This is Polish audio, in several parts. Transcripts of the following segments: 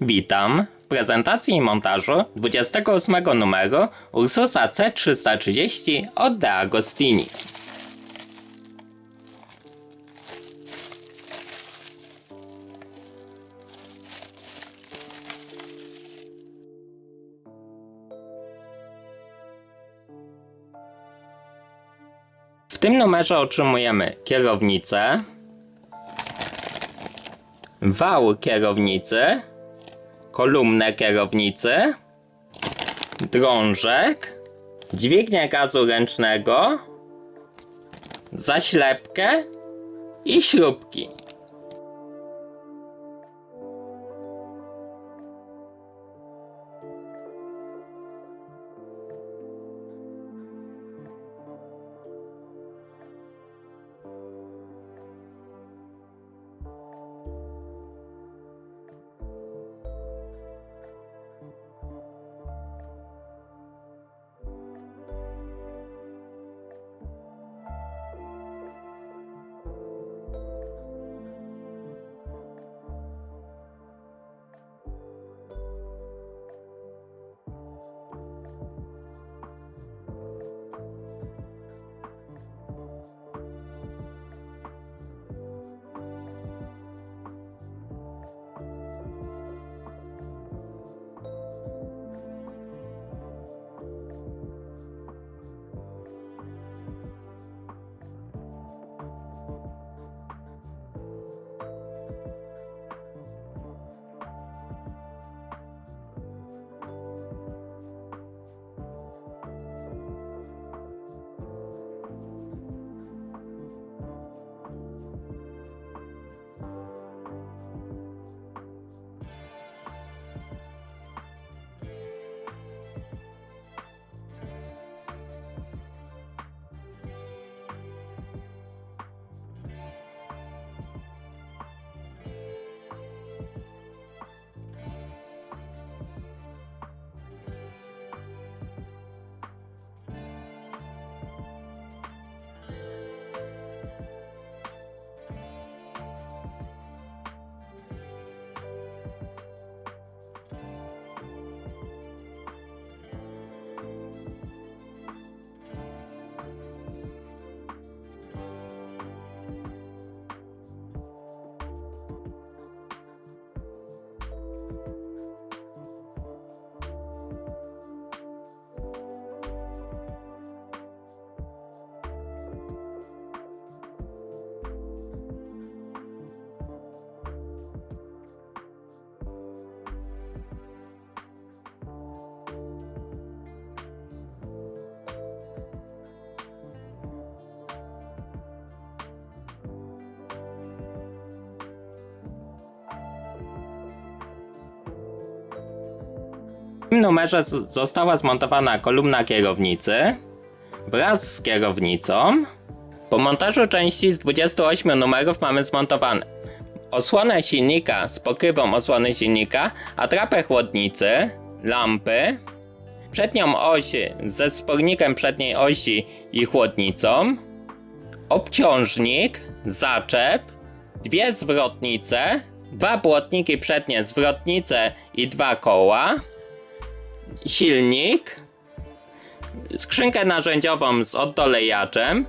Witam w prezentacji i montażu 28 numeru Ursusa C330 od De Agostini. W tym numerze otrzymujemy kierownicę, wał kierownicy, kolumnę kierownicy, drążek, dźwignię gazu ręcznego, zaślepkę i śrubki. Tym numerze została zmontowana kolumna kierownicy wraz z kierownicą. Po montażu części z 28 numerów mamy zmontowane osłonę silnika z pokrywą osłony silnika, atrapę chłodnicy, lampy, przednią oś ze spornikiem przedniej osi i chłodnicą, obciążnik, zaczep, dwie zwrotnice, dwa błotniki przednie, zwrotnice i dwa koła, silnik, skrzynkę narzędziową z oddolejaczem,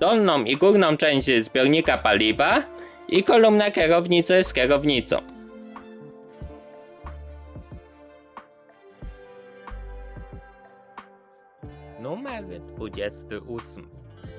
dolną i górną część zbiornika paliwa i kolumnę kierownicy z kierownicą. Numer 28.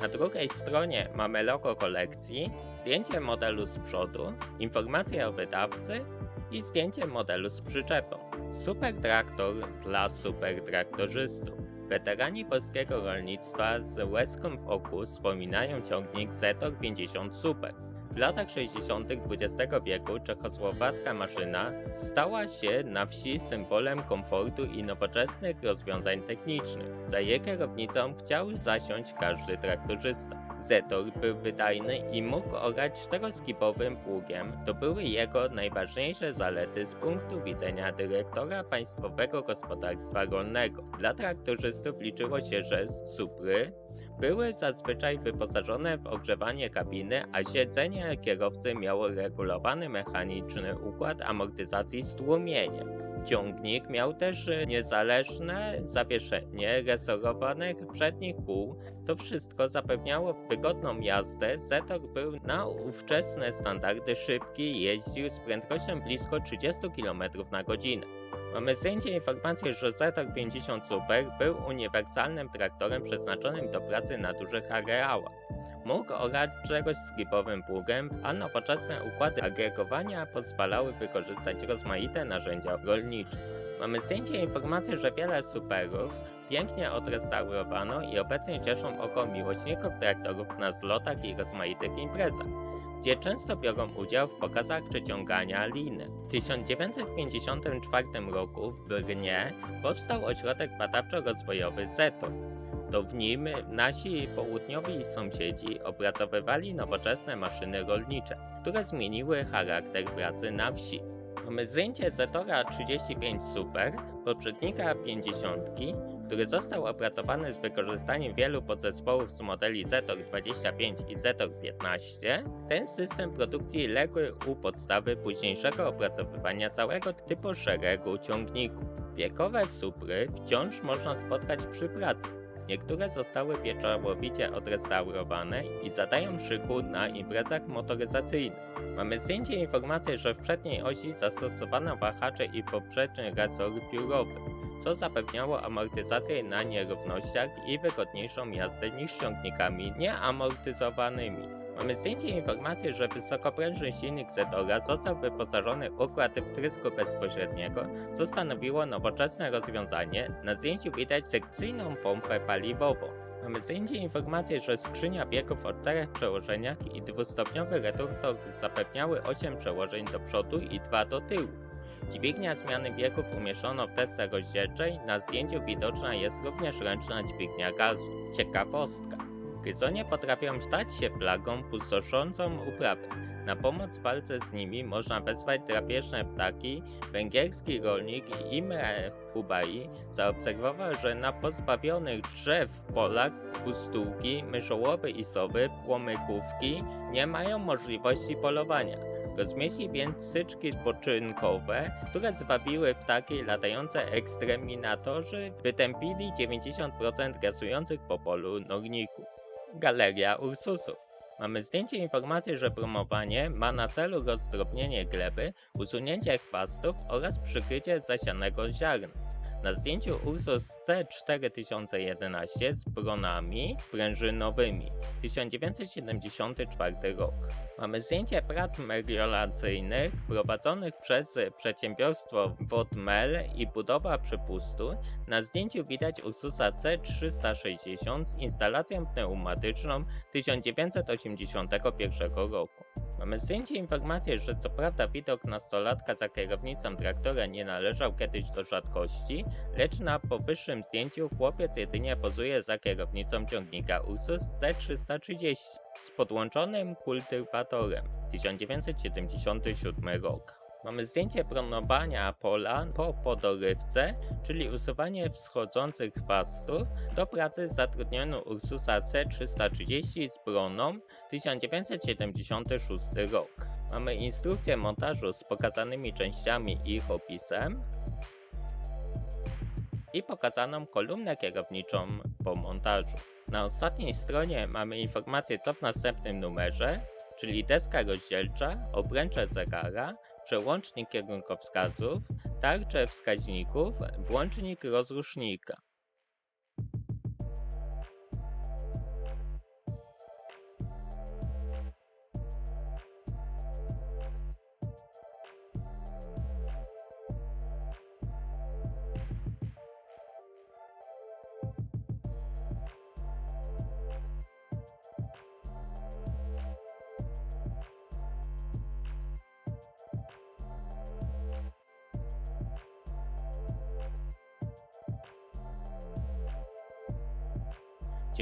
Na drugiej stronie mamy logo kolekcji, zdjęcie modelu z przodu, informacje o wydawcy i zdjęcie modelu z przyczepą. Super traktor dla super traktorzystów. Weterani polskiego rolnictwa z łezką w oku wspominają ciągnik Zetor 50 Super. W latach 60. XX wieku czechosłowacka maszyna stała się na wsi symbolem komfortu i nowoczesnych rozwiązań technicznych. Za jej kierownicą chciał zasiąść każdy traktorzysta. Zetor był wydajny i mógł orać czteroskipowym pługiem. To były jego najważniejsze zalety z punktu widzenia dyrektora Państwowego Gospodarstwa Rolnego. Dla traktorzystów liczyło się, że Supry były zazwyczaj wyposażone w ogrzewanie kabiny, a siedzenie kierowcy miało regulowany mechaniczny układ amortyzacji z tłumieniem. Ciągnik miał też e, niezależne zawieszenie resorowanych przednich kół. To wszystko zapewniało wygodną jazdę. Zetor był na ówczesne standardy szybki i jeździł z prędkością blisko 30 km na godzinę. Mamy zdjęcie informacji, że Zetor 50 Super był uniwersalnym traktorem przeznaczonym do pracy na dużych areałach. Mógł orać czegoś z gripowym pługiem, a nowoczesne układy agregowania pozwalały wykorzystać rozmaite narzędzia rolnicze. Mamy zdjęcie informacji, że wiele superów pięknie odrestaurowano i obecnie cieszą oko miłośników traktorów na zlotach i rozmaitych imprezach, gdzie często biorą udział w pokazach przeciągania liny. W 1954 roku w Brnie powstał ośrodek badawczo-rozwojowy ZETO. To w nim nasi południowi sąsiedzi opracowywali nowoczesne maszyny rolnicze, które zmieniły charakter pracy na wsi. Mamy zdjęcie Zetora 35 Super, poprzednika 50, który został opracowany z wykorzystaniem wielu podzespołów z modeli Zetor 25 i Zetor 15. Ten system produkcji legł u podstawy późniejszego opracowywania całego typu szeregu ciągników. Wiekowe supry wciąż można spotkać przy pracy. Niektóre zostały pieczołowicie odrestaurowane i zadają szyku na imprezach motoryzacyjnych. Mamy zdjęcie informacji, że w przedniej osi zastosowano wahacze i poprzeczny resor piórowy, co zapewniało amortyzację na nierównościach i wygodniejszą jazdę niż ciągnikami nieamortyzowanymi. Mamy zdjęcie informacji, że wysokoprężny silnik Zetora został wyposażony w układ wtrysku bezpośredniego, co stanowiło nowoczesne rozwiązanie. Na zdjęciu widać sekcyjną pompę paliwową. Mamy zdjęcie informacji, że skrzynia biegów o czterech przełożeniach i dwustopniowy reduktor zapewniały 8 przełożeń do przodu i 2 do tyłu. Dźwignia zmiany biegów umieszczono w desce rozdzielczej. Na zdjęciu widoczna jest również ręczna dźwignia gazu. Ciekawostka. Gryzonie potrafią stać się plagą pustoszącą uprawy. Na pomoc w walce z nimi można wezwać drapieżne ptaki. Węgierski rolnik Imre Hubai zaobserwował, że na pozbawionych drzew polach pustułki, myszołowy i sowy, płomykówki nie mają możliwości polowania. Rozmieści więc syczki spoczynkowe, które zwabiły ptaki latające eksterminatorzy, wytępili 90% grasujących po polu norników. Galeria Ursusów. Mamy zdjęcie informacji, że promowanie ma na celu rozdrobnienie gleby, usunięcie chwastów oraz przykrycie zasianego ziarna. Na zdjęciu Ursus C4011 z bronami sprężynowymi 1974 rok. Mamy zdjęcie prac melioracyjnych prowadzonych przez przedsiębiorstwo Wodmel i budowa przepustu. Na zdjęciu widać Ursusa C360 z instalacją pneumatyczną 1981 roku. Mamy zdjęcie informację, że co prawda widok nastolatka za kierownicą traktora nie należał kiedyś do rzadkości, lecz na powyższym zdjęciu chłopiec jedynie pozuje za kierownicą ciągnika Ursus C330 z podłączonym kultywatorem 1977 rok. Mamy zdjęcie promowania pola po podorywce, czyli usuwanie wschodzących chwastów. Do pracy zatrudniono Ursusa C330 z broną 1976 rok. Mamy instrukcję montażu z pokazanymi częściami i ich opisem i pokazaną kolumnę kierowniczą po montażu. Na ostatniej stronie mamy informację co w następnym numerze, czyli deska rozdzielcza, obręcze zegara, przełącznik kierunkowskazów, tarcze wskaźników, włącznik rozrusznika.